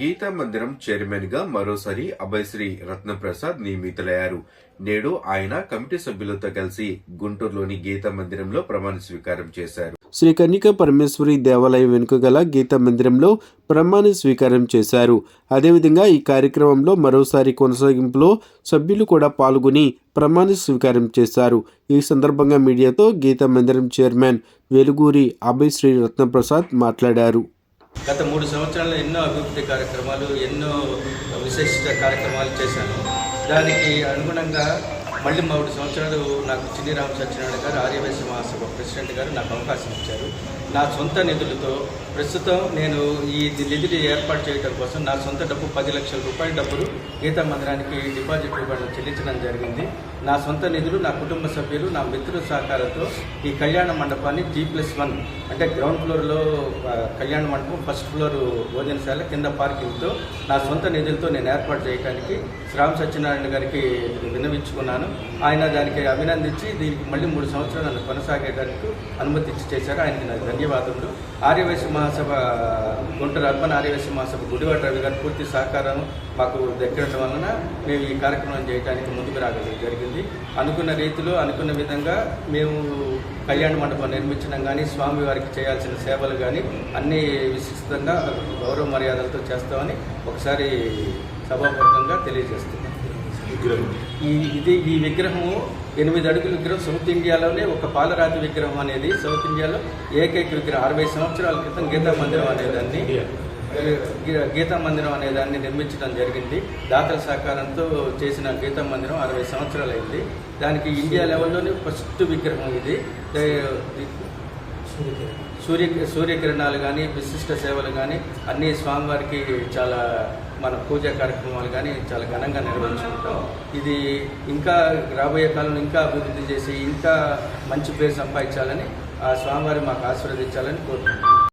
గీతా మందిరం చైర్మన్గా మరోసారి అభయశ్రీ రత్నప్రసాద్ నియమితులయ్యారు. నేడు ఆయన కమిటీ సభ్యులతో కలిసి గుంటూరులోని గీతా మందిరంలో ప్రమాణ స్వీకారం చేశారు. శ్రీ కన్నిక పరమేశ్వరి దేవాలయం వెనుక గల గీతా మందిరంలో ప్రమాణ స్వీకారం చేశారు. అదేవిధంగా ఈ కార్యక్రమంలో మరోసారి కొనసాగింపులో సభ్యులు కూడా పాల్గొని ప్రమాణ స్వీకారం చేశారు. ఈ సందర్భంగా మీడియాతో గీతా మందిరం చైర్మన్ వెలుగూరి అభయశ్రీ రత్నప్రసాద్ మాట్లాడారు. గత మూడు సంవత్సరాల్లో ఎన్నో అభివృద్ధి కార్యక్రమాలు ఎన్నో విశిష్ట కార్యక్రమాలు చేశాను. దానికి అనుగుణంగా మళ్ళీ మూడు సంవత్సరాలు నాకు చిన్ని రామ సత్యనారాయణ గారు ఆర్యవేశ మహాసభ ప్రెసిడెంట్ గారు నాకు అవకాశం ఇచ్చారు. నా సొంత నిధులతో ప్రస్తుతం నేను ఈ నిధిని ఏర్పాటు చేయడం కోసం నా సొంత డబ్బు పది లక్షల రూపాయల డబ్బులు గీతా మందిరానికి డిపాజిట్ రూపాయలు చెల్లించడం జరిగింది. నా సొంత నిధులు నా కుటుంబ సభ్యులు నా మిత్రుల సహకారంతో ఈ కళ్యాణ మండపాన్ని జీ ప్లస్ వన్ అంటే గ్రౌండ్ ఫ్లోర్లో కళ్యాణ మండపం ఫస్ట్ ఫ్లోర్ భోజనశాల కింద పార్కింగ్తో నా సొంత నిధులతో నేను ఏర్పాటు చేయడానికి శ్రామ్ సత్యనారాయణ గారికి విన్నవించుకున్నాను. ఆయన దానికి అభినందించి దీనికి మళ్ళీ మూడు సంవత్సరాలు నన్ను కొనసాగేదానికి అనుమతి ఇచ్చి చేశారు. ఆయనకి నా ధన్యవాదములు. ఆర్యవైశ్య మహాసభ గుంటూరు అర్బన్ ఆర్యవైశ్య మహాసభ గుడివాడ రవి గారి పూర్తి సహకారం మాకు దక్కడం వలన మేము ఈ కార్యక్రమం చేయడానికి ముందుకు రాగలం జరిగింది. అనుకున్న రీతిలో అనుకున్న విధంగా మేము కళ్యాణ మండపం నిర్మించడం కానీ స్వామివారికి చేయాల్సిన సేవలు కానీ అన్నీ విశిష్టంగా గౌరవ మర్యాదలతో చేస్తామని ఒకసారి సభాపూర్వకంగా తెలియజేస్తున్నాం. ఈ ఇది ఈ విగ్రహము ఎనిమిది అడుగుల విగ్రహం సౌత్ ఇండియాలోనే ఒక పాలరాతి విగ్రహం అనేది సౌత్ ఇండియాలో ఏకైక విగ్రహం. అరవై సంవత్సరాల క్రితం గీతా మందిరం అనేదాన్ని గీతా మందిరం అనేదాన్ని నిర్మించడం జరిగింది. దాతల సహకారంతో చేసిన గీతా మందిరం అరవై సంవత్సరాలు అయింది దానికి ఇండియా లెవెల్లోనే ఫస్ట్ విగ్రహం ఇది. సూర్య సూర్యకిరణాలు కానీ విశిష్ట సేవలు కానీ అన్ని స్వామివారికి చాలా మన పూజా కార్యక్రమాలు కానీ చాలా ఘనంగా నిర్వహించుకుంటాం. ఇది ఇంకా రాబోయే కాలంలో ఇంకా అభివృద్ధి చేసి ఇంకా మంచి పేరు సంపాదించాలని ఆ స్వామివారి మాకు ఆశీర్వదించాలని కోరుకుంటున్నాం.